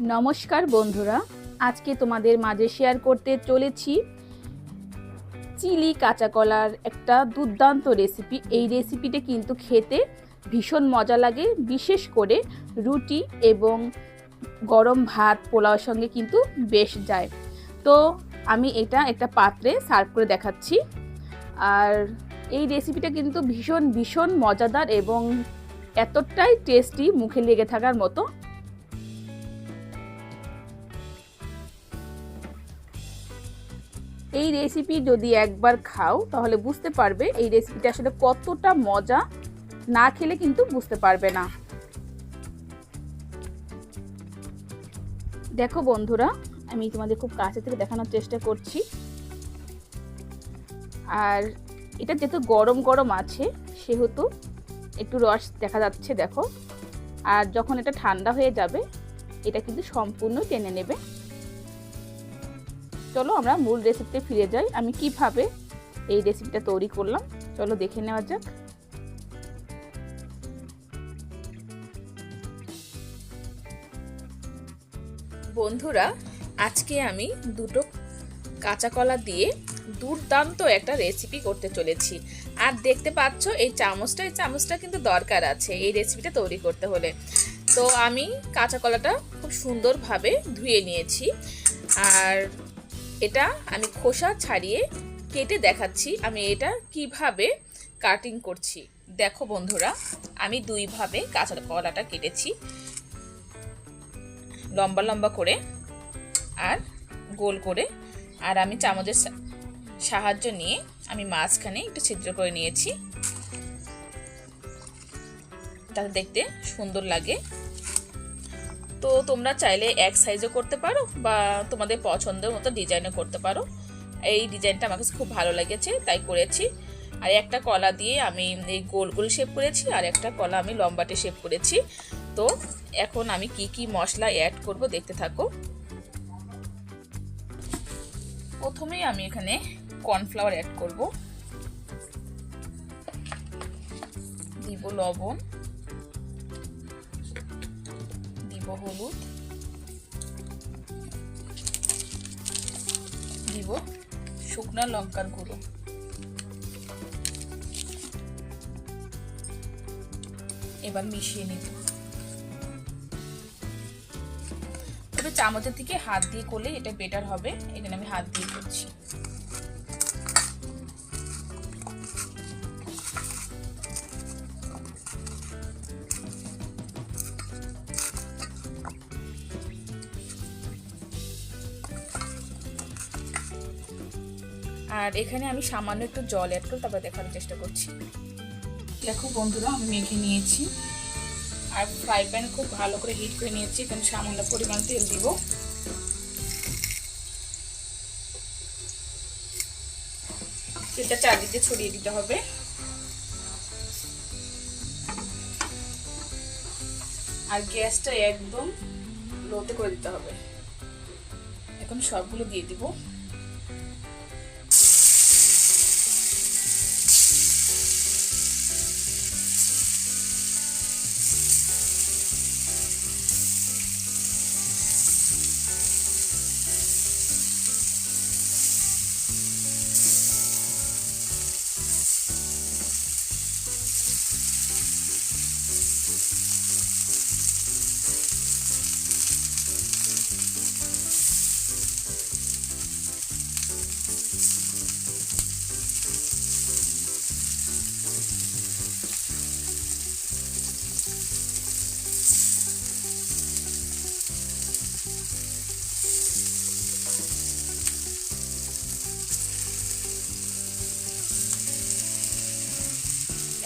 নমস্কার বন্ধুরা, আজকে তোমাদের মাঝে শেয়ার করতে চলেছি চিলি কাঁচা কলার একটা দুর্দান্ত রেসিপি এই রেসিপিটা কিন্তু খেতে ভীষণ মজা লাগে, বিশেষ করে রুটি এবং গরম ভাত পোলাওর সঙ্গে কিন্তু বেশ যায়। তো আমি এটা একটা পাত্রে সার্ভ করে দেখাচ্ছি। আর এই রেসিপিটা কিন্তু ভীষণ ভীষণ মজাদার এবং এতটাই টেস্টি মুখে লেগে থাকার মতো। এই রেসিপি যদি একবার খাও, তাহলে বুঝতে পারবে এই রেসিপিটা আসলে কতটা মজা। না খেলে কিন্তু বুঝতে পারবে না। দেখো বন্ধুরা, আমি তোমাদের খুব কাছে থেকে দেখানোর চেষ্টা করছি। আর এটা যেহেতু গরম গরম আছে, সেহেতু একটু রস দেখা যাচ্ছে, দেখো। আর যখন এটা ঠান্ডা হয়ে যাবে, এটা কিন্তু সম্পূর্ণ টেনে নেবে। চলো আমরা মূল রেসিপিতে ফিরে যাই। আমি কীভাবে এই রেসিপিটা তৈরি করলাম? চলো দেখে নেওয়া যাক। বন্ধুরা, আজকে আমি দুটো কাঁচা কলা দিয়ে দুর্দান্ত একটা রেসিপি করতে চলেছি। আর দেখতে পাচ্ছ, এই চামচটা এই চামচটা কিন্তু দরকার আছে এই রেসিপিটা তৈরি করতে হলে। তো আমি কাঁচা কলাটা খুব সুন্দরভাবে ধুয়ে নিয়েছি। আর এটা আমি খোসা ছাড়িয়ে কেটে দেখাচ্ছি। আমি এটা কীভাবে কাটিং করছি। দেখো বন্ধুরা, আমি দুইভাবে কাঁচা কলাটা কেটেছি। লম্বা লম্বা করে আর গোল করে। আর আমি চামচের সাহায্য নিয়ে আমি মাঝখানে একটু ছিদ্র করে নিয়েছি। তাতে দেখতে সুন্দর লাগে। তো তোমরা চাইলে এক সাইজও করতে পারো বা তোমাদের পছন্দের মতো ডিজাইনও করতে পারো। এই ডিজাইনটা আমার কাছে খুব ভালো লেগেছে, তাই করেছি। আর একটা কলা দিয়ে আমি এই গোল গোল শেপ করেছি আর একটা কলা আমি লম্বাটে শেপ করেছি। তো এখন আমি কি কি মশলা অ্যাড করব দেখতে থাকো। প্রথমেই আমি এখানে কর্নফ্লাওয়ার অ্যাড করব। দিব লবণ। হলুদ দিব শুকনো লঙ্কার গুঁড়ো। এবার মিশিয়ে নিব। তবে চামচের থেকে হাত দিয়ে করলে এটা বেটার হবে। এখানে আমি হাত দিয়ে করছি। আর এখানে আমি সামান্য একটু জল অ্যাড করে তারপর দেখানোর চেষ্টা করছি। দেখো বন্ধুরা, আমি মেখে নিয়েছি। আর ফ্রাই প্যান খুব ভালো করে হিট করে নিয়েছি, এখানে সামান্য পরিমাণ তেল দিব। তেলটা চারদিকে ছড়িয়ে দিতে হবে। আর গ্যাসটা একদম লোতে করে দিতে হবে। এখন সবগুলো দিয়ে দিব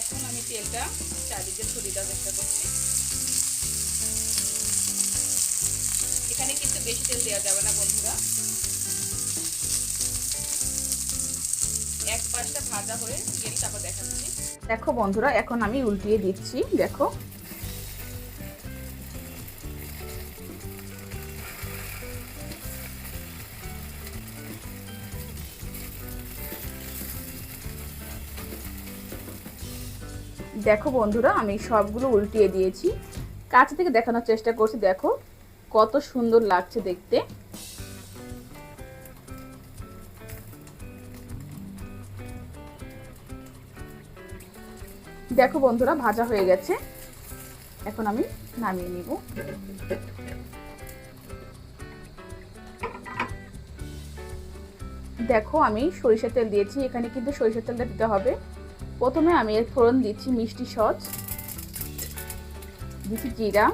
এখন তেলটা চারিদিকে ছড়িয়ে দেওয়ার চেষ্টা করছি। এখানে কিন্তু বেশি তেল দেওয়া যাবে না, বন্ধুরা। এক পাশটা ভাজা হয়ে গেলে তারপর দেখাচ্ছি। দেখো বন্ধুরা, এখন আমি উল্টিয়ে দিচ্ছি, দেখো। দেখো বন্ধুরা, আমি সবগুলো উল্টিয়ে দিয়েছি। কাছে থেকে দেখানোর চেষ্টা করছি, দেখো কত সুন্দর লাগছে দেখতে। দেখো বন্ধুরা, ভাজা হয়ে গেছে। এখন আমি নামিয়ে নিব। দেখো আমি সরিষার তেল দিয়েছি, এখানে কিন্তু সরিষার তেলটা দিতে হবে। প্রথমে আমি এর ফোড়ন দিচ্ছি মিষ্টি সস, দিচ্ছি জিরা,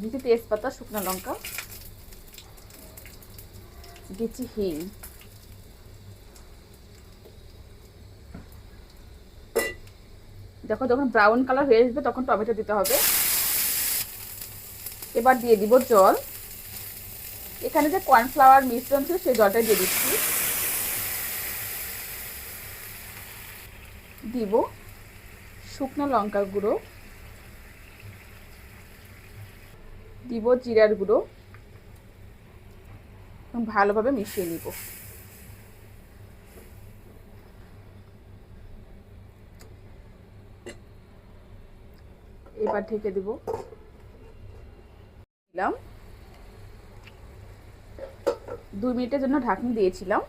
দিচ্ছি তেজপাতা, শুকনো লঙ্কা, দিচ্ছি হিং। দেখো যখন ব্রাউন কালার হয়ে আসবে তখন টমেটো দিতে হবে। এবার দিয়ে দিব জল। এখানে যে কর্নফ্লাওয়ার মিশ্রণ ছিল সেই জলটা দিয়ে দিচ্ছি। দিব শুকনো লঙ্কার গুঁড়ো, দিব জিরার গুঁড়ো ভালোভাবে মিশিয়ে নিব। এবার ঢেকে দিব। দিলাম। দুই মিনিটের জন্য ঢাকনি দিয়েছিলাম।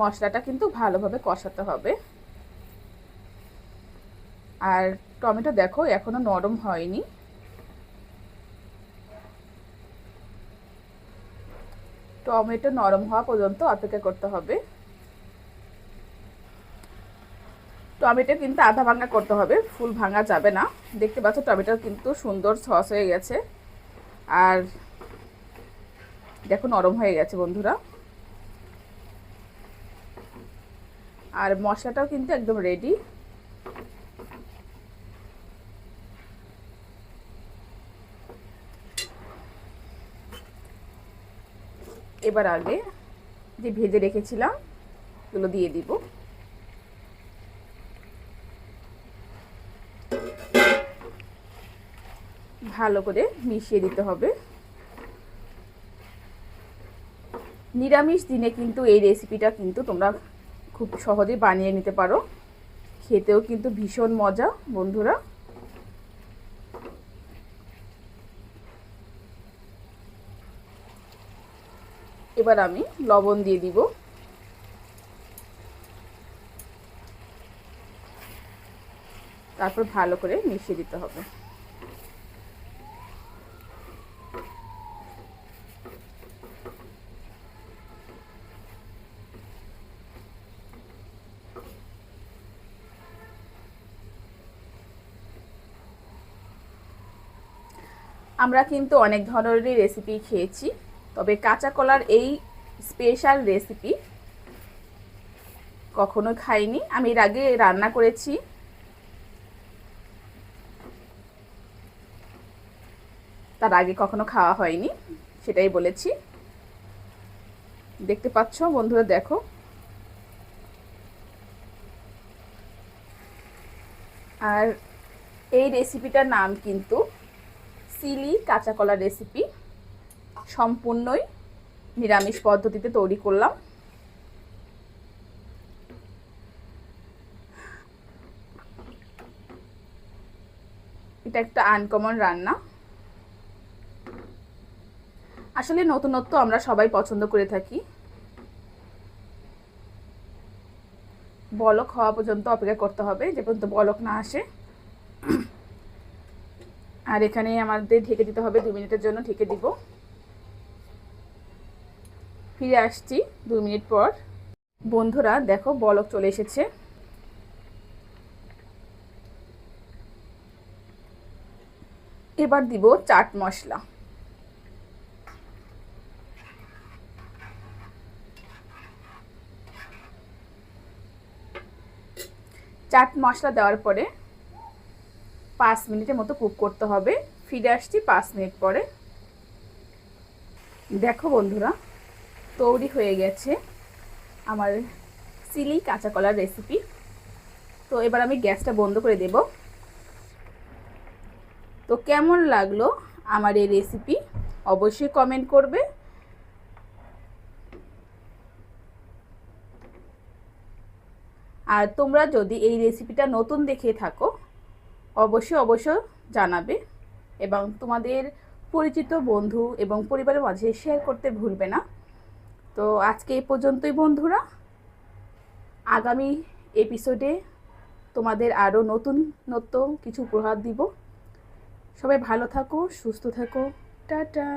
মশলাটা কিন্তু ভালোভাবে কষাতে হবে। আর টমেটো দেখো, এখনও নরম হয়নি। টমেটো নরম হওয়া পর্যন্ত অপেক্ষা করতে হবে। টমেটো কিন্তু আধা ভাঙা করতে হবে, ফুল ভাঙা যাবে না। দেখতে পাচ্ছ, টমেটো কিন্তু সুন্দর সস হয়ে গেছে। আর দেখো, নরম হয়ে গেছে বন্ধুরা। আর মশলাটাও কিন্তু একদম রেডি এবার আগে যে ভেজে রেখেছিলাম এগুলো দিয়ে দিব। ভালো করে মিশিয়ে দিতে হবে। নিরামিষ দিনে কিন্তু এই রেসিপিটা কিন্তু তোমরা খুব সহজে বানিয়ে নিতে পারো। খেতেও কিন্তু ভীষণ মজা, বন্ধুরা। এবার আমি লবণ দিয়ে দিব। তারপর ভালো করে মিশিয়ে দিতে হবে। আমরা কিন্তু অনেক ধরনেরই রেসিপি খেয়েছি। তবে কাঁচা কলার এই স্পেশাল রেসিপি কখনো খাইনি। আমি এর আগে রান্না করেছি। তার আগে কখনো খাওয়া হয়নি, সেটাই বলেছি। দেখতে পাচ্ছ বন্ধুরা, দেখো। আর এই রেসিপিটার নাম কিন্তু সিলি কাঁচা কলার রেসিপি সম্পূর্ণই নিরামিষ পদ্ধতিতে তৈরি করলাম। এটা একটা আনকমন রান্না। আসলে নতুনত্ব আমরা সবাই পছন্দ করে থাকি। বলক হওয়া পর্যন্ত অপেক্ষা করতে হবে, যে পর্যন্ত বলক না আসে। আর এখানে আমাদের ঢেকে দিতে হবে দু মিনিটের জন্য ঢেকে দিব। ফিরে আসছি দু মিনিট পর। বন্ধুরা, দেখো, বলক চলে এসেছে। এবার দিব চাট মশলা। চাট মশলা দেওয়ার পরে পাঁচ মিনিটের মতো কুক করতে হবে। ফিরে আসছি পাঁচ মিনিট পরে। দেখো বন্ধুরা, তৈরি হয়ে গেছে আমার চিলি কাঁচা কলার রেসিপি তো এবার আমি গ্যাসটা বন্ধ করে দেব। তো কেমন লাগল আমার এই রেসিপি অবশ্যই কমেন্ট করবে। আর তোমরা যদি এই রেসিপিটা নতুন দেখে থাকো অবশ্যই অবশ্যই জানাবে এবং তোমাদের পরিচিত বন্ধু এবং পরিবারের মাঝে শেয়ার করতে ভুলবে না। তো আজকে এ পর্যন্তই বন্ধুরা। আগামী এপিসোডে তোমাদের আরও নতুন নতুন কিছু উপহার দিব। সবাই ভালো থাকো, সুস্থ থাকো। টাটা।